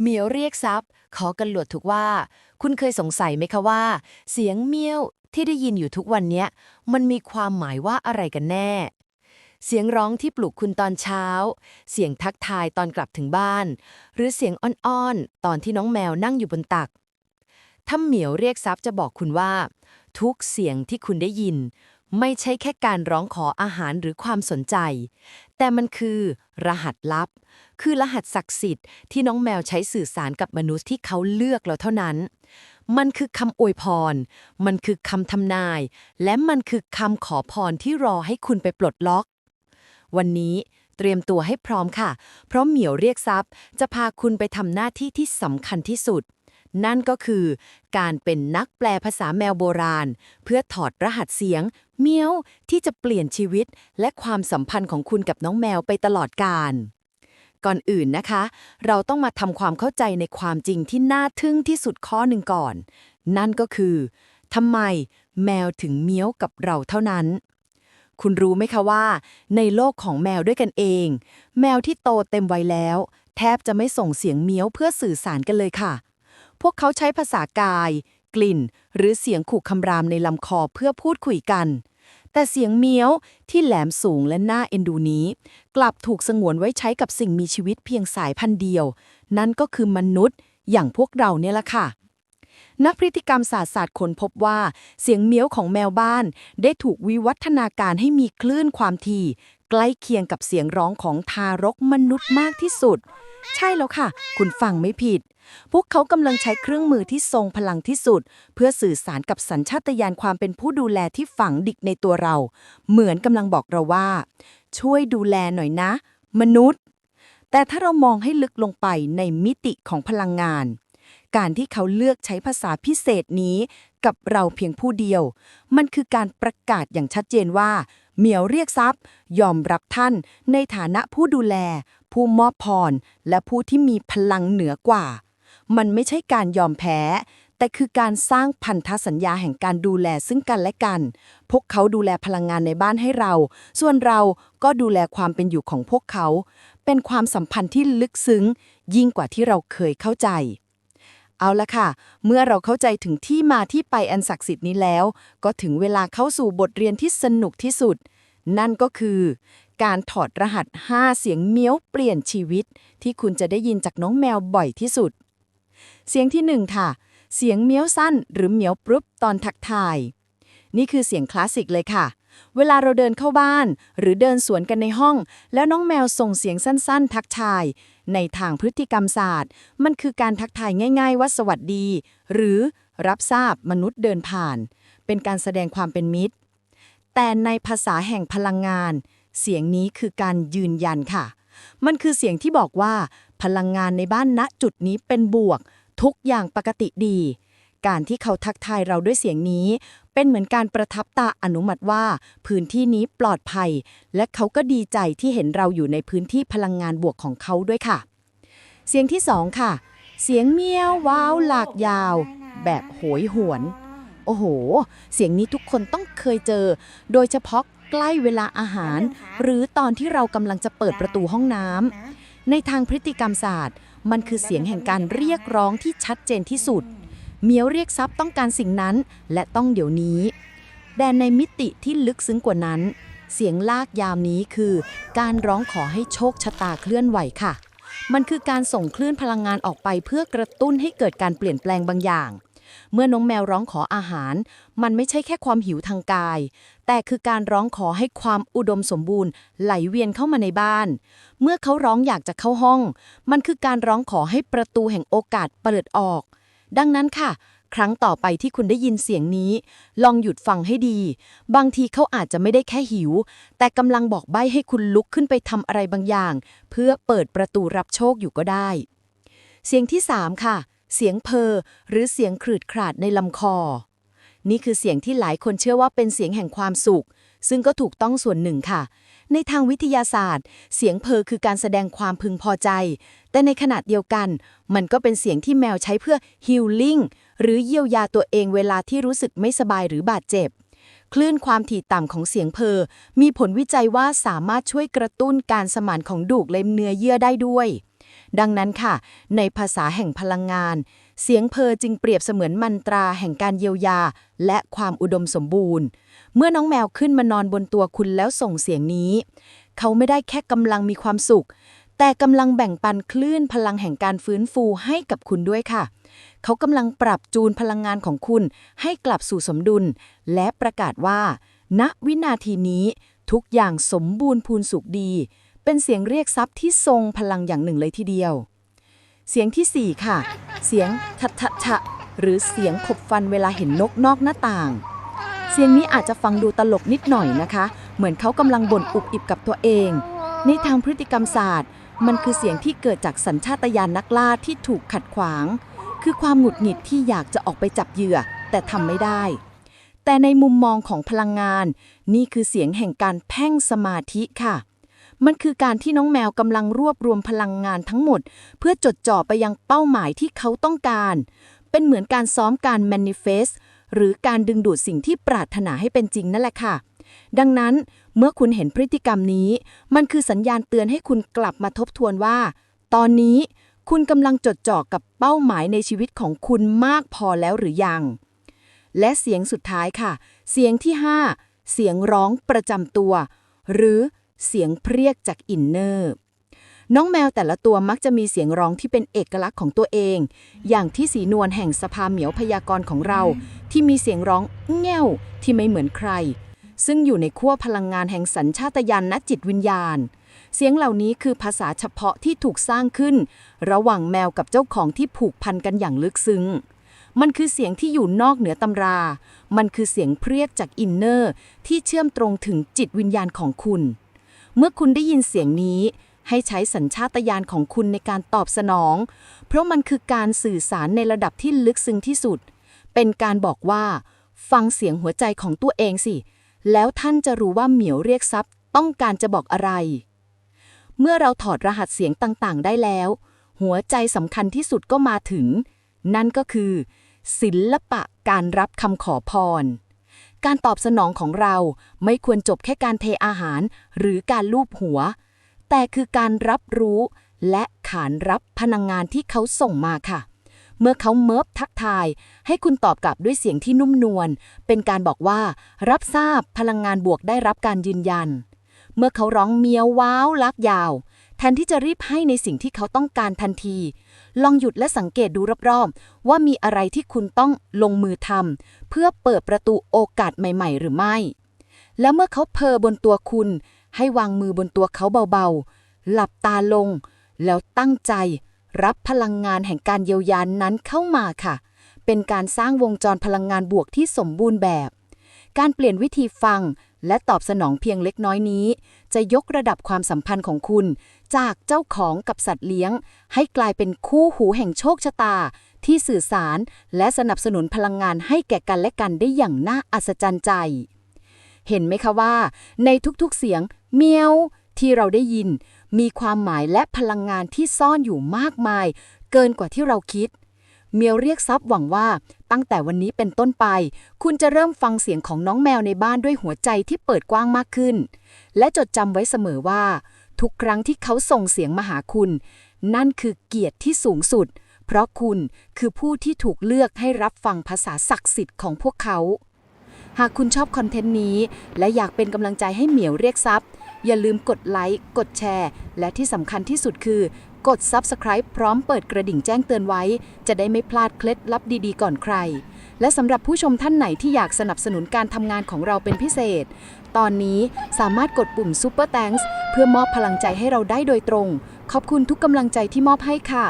เหมียวเรียกทรัพย์ขอกันหลวดถูกว่า คุณเคยสงสัยไหมคะว่า เสียงเมี้ยวที่ได้ยินอยู่ทุกวันเนี้ย มันมีความหมายว่าอะไรกันแน่ เสียงร้องที่ปลุกคุณตอนเช้า เสียงทักทายตอนกลับถึงบ้าน หรือเสียงอ้อนๆ ตอนที่น้องแมวนั่งอยู่บนตัก ถ้าเหมียวเรียกทรัพย์จะบอกคุณว่า ทุกเสียงที่คุณได้ยิน ไม่ใช่แค่การร้องขออาหารหรือความสนใจ แต่มันคือ รหัสลับ คือรหัสศักดิ์สิทธิ์ที่น้องแมวใช้สื่อสารกับมนุษย์ที่เขาเลือกแล้วเท่านั้น มันคือคำอวยพร มันคือคำทำนาย และมันคือคำขอพรที่รอให้คุณไปปลดล็อก วันนี้เตรียมตัวให้พร้อมค่ะ เพราะเหมียวเรียกทรัพย์ จะพาคุณไปทำหน้าที่ที่สำคัญที่สุด นั่นก็คือการเป็นนักแปลภาษาแมวโบราณ เพื่อถอดรหัสเสียง เมียวที่จะเปลี่ยนชีวิต และความสัมพันธ์ของคุณกับน้องแมวไปตลอดกาลก่อนอื่นนะคะ เราต้องมาทำความเข้าใจในความจริงที่น่าทึ่งที่สุดข้อหนึ่งก่อน นั่นก็คือทำไมแมวถึงเมี้ยวกับเราเท่านั้น คุณรู้ไหมคะว่า ในโลกของแมวด้วยกันเอง แมวที่โตเต็มวัยแล้ว แทบจะไม่ส่งเสียงเมี้ยวเพื่อสื่อสารกันเลยค่ะ พวกเขาใช้ภาษากาย กลิ่น หรือเสียงขู่คำรามในลำคอเพื่อพูดคุยกัน แต่เสียงเมี้ยวที่แหลมสูงและน่าเอ็นดูนี้ กลับถูกสงวนไว้ใช้กับสิ่งมีชีวิตเพียงสายพันธุ์เดียว นั่นก็คือมนุษย์อย่างพวกเราเนี่ยละค่ะ นักพฤติกรรมศาสตร์ศาสตร์ค้นพบว่า เสียงเมี้ยวของแมวบ้าน ได้ถูกวิวัฒนาการให้มีคลื่นความถี่ ใกล้เคียงกับเสียงร้องของทารกมนุษย์มากที่สุด ใช่แล้วค่ะ คุณฟังไม่ผิด พวกเขากำลังใช้เครื่องมือที่ทรงพลังที่สุด เพื่อสื่อสารกับสัญชาตญาณความเป็นผู้ดูแลที่ฝังดิกในตัวเรา เหมือนกำลังบอกเราว่า ช่วยดูแลหน่อยนะ มนุษย์ แต่ถ้าเรามองให้ลึกลงไปในมิติของพลังงาน การที่เขาเลือกใช้ภาษาพิเศษนี้ กับเราเพียงผู้เดียว มันคือการประกาศอย่างชัดเจนว่า เหมียวเรียกทรัพย์ ยอมรับท่านในฐานะผู้ดูแล ผู้มอบพร และผู้ที่มีพลังเหนือกว่า มันไม่ใช่การยอมแพ้ แต่คือการสร้างพันธสัญญาแห่งการดูแลซึ่งกันและกัน พวกเขาดูแลพลังงานในบ้านให้เรา ส่วนเราก็ดูแลความเป็นอยู่ของพวกเขา เป็นความสัมพันธ์ที่ลึกซึ้ง ยิ่งกว่าที่เราเคยเข้าใจ เอาละค่ะ เมื่อเราเข้าใจถึงที่มาที่ไปอันศักดิ์สิทธิ์นี้แล้ว ก็ถึงเวลาเข้าสู่บทเรียนที่สนุกที่สุด นั่นก็คือ การถอดรหัส 5 เสียงเมี้ยวเปลี่ยนชีวิต ที่คุณจะได้ยินจากน้องแมวบ่อยที่สุด เสียงที่ 1 ค่ะ เสียงเมี้ยวสั้นหรือเมี้ยวปรุบตอนทักทาย นี่คือเสียงคลาสสิกเลยค่ะ เวลาเราเดินเข้าบ้าน หรือเดินสวนกันในห้อง แล้วน้องแมวส่งเสียงสั้น ๆ ทักทาย ในทางพฤติกรรมศาสตร์ มันคือการทักทายง่าย ๆ ว่าสวัสดี หรือรับทราบมนุษย์เดินผ่าน เป็นการแสดงความเป็นมิตร แต่ในภาษาแห่งพลังงาน เสียงนี้คือการยืนยันค่ะ มันคือเสียงที่บอกว่า พลังงานในบ้านณจุดนี้เป็นบวก ทุกอย่างปกติดีการที่เขาทักทายเราด้วยเสียงนี้ เป็นเหมือนการประทับตาอนุมัติว่า พื้นที่นี้ปลอดภัย และเขาก็ดีใจที่เห็นเราอยู่ในพื้นที่พลังงานบวกของเขาด้วยค่ะ เสียงที่สองค่ะ เสียงเมียวว้าวหลากยาว แบบโหยหวน โอ้โห เสียงนี้ทุกคนต้องเคยเจอ โดยเฉพาะใกล้เวลาอาหาร หรือตอนที่เรากำลังจะเปิดประตูห้องน้ำในทางพฤติกรรมศาสตร์ มันคือเสียงแห่งการเรียกร้องที่ชัดเจนที่สุด เมียวเรียกทรัพย์ต้องการสิ่งนั้น และต้องเดี๋ยวนี้ แต่ในมิติที่ลึกซึ้งกว่านั้น เสียงลากยาวนี้คือ การร้องขอให้โชคชะตาเคลื่อนไหวค่ะ มันคือการส่งคลื่นพลังงานออกไปเพื่อกระตุ้นให้เกิดการเปลี่ยนแปลงบางอย่าง เมื่อน้องแมวร้องขออาหาร มันไม่ใช่แค่ความหิวทางกาย แต่คือการร้องขอให้ความอุดมสมบูรณ์ไหลเวียนเข้ามาในบ้าน เมื่อเขาร้องอยากจะเข้าห้อง มันคือการร้องขอให้ประตูแห่งโอกาสเปิดออก ดังนั้นค่ะ ครั้งต่อไปที่คุณได้ยินเสียงนี้ ลองหยุดฟังให้ดี บางทีเขาอาจจะไม่ได้แค่หิว แต่กำลังบอกใบ้ให้คุณลุกขึ้นไปทำอะไรบางอย่าง เพื่อเปิดประตูรับโชคอยู่ก็ได้ เสียงที่ 3 ค่ะ เสียงเพอหรือเสียงขรืดขราดในลำคอ นี่คือเสียงที่หลายคนเชื่อว่าเป็นเสียงแห่งความสุข ซึ่งก็ถูกต้องส่วนหนึ่งค่ะ ในทางวิทยาศาสตร์ เสียงเพอคือการแสดงความพึงพอใจ แต่ในขณะเดียวกัน มันก็เป็นเสียงที่แมวใช้เพื่อ healing หรือเยียวยาตัวเองเวลาที่รู้สึกไม่สบายหรือบาดเจ็บ คลื่นความถี่ต่ำของเสียงเพอ มีผลวิจัยว่าสามารถช่วยกระตุ้นการสมานของดูกและเนื้อเยื่อได้ด้วย ดังนั้นค่ะ ในภาษาแห่งพลังงาน เสียงเพอจึงเปรียบเสมือนมันตราแห่งการเยียวยา และความอุดมสมบูรณ์ เมื่อน้องแมวขึ้นมานอนบนตัวคุณแล้วส่งเสียงนี้ เขาไม่ได้แค่กำลังมีความสุข แต่กำลังแบ่งปันคลื่นพลังแห่งการฟื้นฟูให้กับคุณด้วยค่ะ เขากำลังปรับจูนพลังงานของคุณให้กลับสู่สมดุล และประกาศว่า ณวินาทีนี้ทุกอย่างสมบูรณ์พูนสุขดี เป็นเสียงเรียกทรัพย์ที่ทรงพลังอย่างหนึ่งเลยทีเดียว เสียงที่ 4 ค่ะ เสียงทะทะทะหรือเสียงขบฟันเวลาเห็นนกนอกหน้าต่าง เสียงนี้อาจจะฟังดูตลกนิดหน่อยนะคะ เหมือนเขากำลังบ่นอุบอิบกับตัวเอง ในทางพฤติกรรมศาสตร์ มันคือเสียงที่เกิดจากสัญชาตญาณนักล่าที่ถูกขัดขวาง คือความหงุดหงิดที่อยากจะออกไปจับเหยื่อ แต่ทำไม่ได้ แต่ในมุมมองของพลังงาน นี่คือเสียงแห่งการแพ่งสมาธิค่ะมันคือการที่น้องแมวกำลังรวบรวมพลังงานทั้งหมด เพื่อจดจ่อไปยังเป้าหมายที่เขาต้องการ เป็นเหมือนการซ้อมการ manifest หรือการดึงดูดสิ่งที่ปรารถนาให้เป็นจริงนั่นแหละค่ะ ดังนั้นเมื่อคุณเห็นพฤติกรรมนี้ มันคือสัญญาณเตือนให้คุณกลับมาทบทวนว่า ตอนนี้คุณกำลังจดจ่อกับเป้าหมายในชีวิตของคุณมากพอแล้วหรือยัง และเสียงสุดท้ายค่ะ เสียงที่ 5 เสียงร้องประจำตัว หรือเสียงเพรียกจากอินเนอร์ น้องแมวแต่ละตัวมักจะมีเสียงร้องที่เป็นเอกลักษณ์ของตัวเอง อย่างที่สีนวลแห่งสภาเหมียวพยากรณ์ของเรา ที่มีเสียงร้องแง่วที่ไม่เหมือนใคร ซึ่งอยู่ในขั้วพลังงานแห่งสัญชาตญาณณจิตวิญญาณ เสียงเหล่านี้คือภาษาเฉพาะที่ถูกสร้างขึ้น ระหว่างแมวกับเจ้าของที่ผูกพันกันอย่างลึกซึ้งมันคือเสียงที่อยู่นอกเหนือตำรา มันคือเสียงเพรียกจากอินเนอร์ที่เชื่อมตรงถึงจิตวิญญาณของคุณ เมื่อคุณได้ยินเสียงนี้ ให้ใช้สัญชาตญาณของคุณในการตอบสนอง เพราะมันคือการสื่อสารในระดับที่ลึกซึ้งที่สุด เป็นการบอกว่า ฟังเสียงหัวใจของตัวเองสิ แล้วท่านจะรู้ว่าเหมียวเรียกทรัพย์ต้องการจะบอกอะไร เมื่อเราถอดรหัสเสียงต่างๆ ได้แล้ว หัวใจสำคัญที่สุดก็มาถึง นั่นก็คือ ศิลปะการรับคำขอพรการตอบสนองของเราไม่ควรจบแค่การเทอาหารหรือการลูบหัว แต่คือการรับรู้ และขานรับพลังงานที่เขาส่งมาค่ะ เมื่อเขาเมิบทักทาย ให้คุณตอบกลับด้วยเสียงที่นุ่มนวล เป็นการบอกว่า รับทราบพลังงานบวกได้รับการยืนยัน เมื่อเขาร้องเมียวว้าวลักยาว แทนที่จะรีบให้ในสิ่งที่เขาต้องการทันที ลองหยุดและสังเกตดูรอบๆ ว่ามีอะไรที่คุณต้องลงมือทำเพื่อเปิดประตูโอกาสใหม่ ๆ หรือไม่ แล้วเมื่อเขาเพอบนตัวคุณ ให้วางมือบนตัวเขาเบาๆ หลับตาลง แล้วตั้งใจ รับพลังงานแห่งการเยียวยานนั้นเข้ามาค่ะ เป็นการสร้างวงจรพลังงานบวกที่สมบูรณ์แบบ การเปลี่ยนวิธีฟังและตอบสนองเพียงเล็กน้อยนี้ จะยกระดับความสัมพันธ์ของคุณ จากเจ้าของกับสัตว์เลี้ยง ให้กลายเป็นคู่หูแห่งโชคชะตา ที่สื่อสารและสนับสนุนพลังงานให้แก่กันและกันได้อย่างน่าอัศจรรย์ใจ เห็นไหมคะว่า ในทุกๆเสียง เมียวที่เราได้ยิน มีความหมายและพลังงานที่ซ่อนอยู่มากมาย เกินกว่าที่เราคิด เมียวเรียกทรัพย์หวังว่า ตั้งแต่วันนี้เป็นต้นไป คุณจะเริ่มฟังเสียงของน้องแมวในบ้านด้วยหัวใจที่เปิดกว้างมากขึ้น และจดจำไว้เสมอว่า ทุกครั้งที่เขาส่งเสียงมาหาคุณ นั่นคือเกียรติที่สูงสุด เพราะคุณคือผู้ที่ถูกเลือกให้รับฟังภาษาศักดิ์สิทธิ์ของพวกเขา หากคุณชอบคอนเทนต์นี้ และอยากเป็นกำลังใจให้เหมียวเรียกทรัพย์ อย่าลืมกดไลค์กดแชร์ และที่สำคัญที่สุดคือ กด Subscribe พร้อมเปิดกระดิ่งแจ้งเตือนไว้ จะได้ไม่พลาดเคล็ดลับดีๆ ก่อนใคร และสำหรับผู้ชมท่านไหนที่อยากสนับสนุนการทำงานของเราเป็นพิเศษ ตอนนี้สามารถกดปุ่ม Super Thanks เพื่อมอบพลังใจให้เราได้โดยตรง ขอบคุณทุกกำลังใจที่มอบให้ค่ะ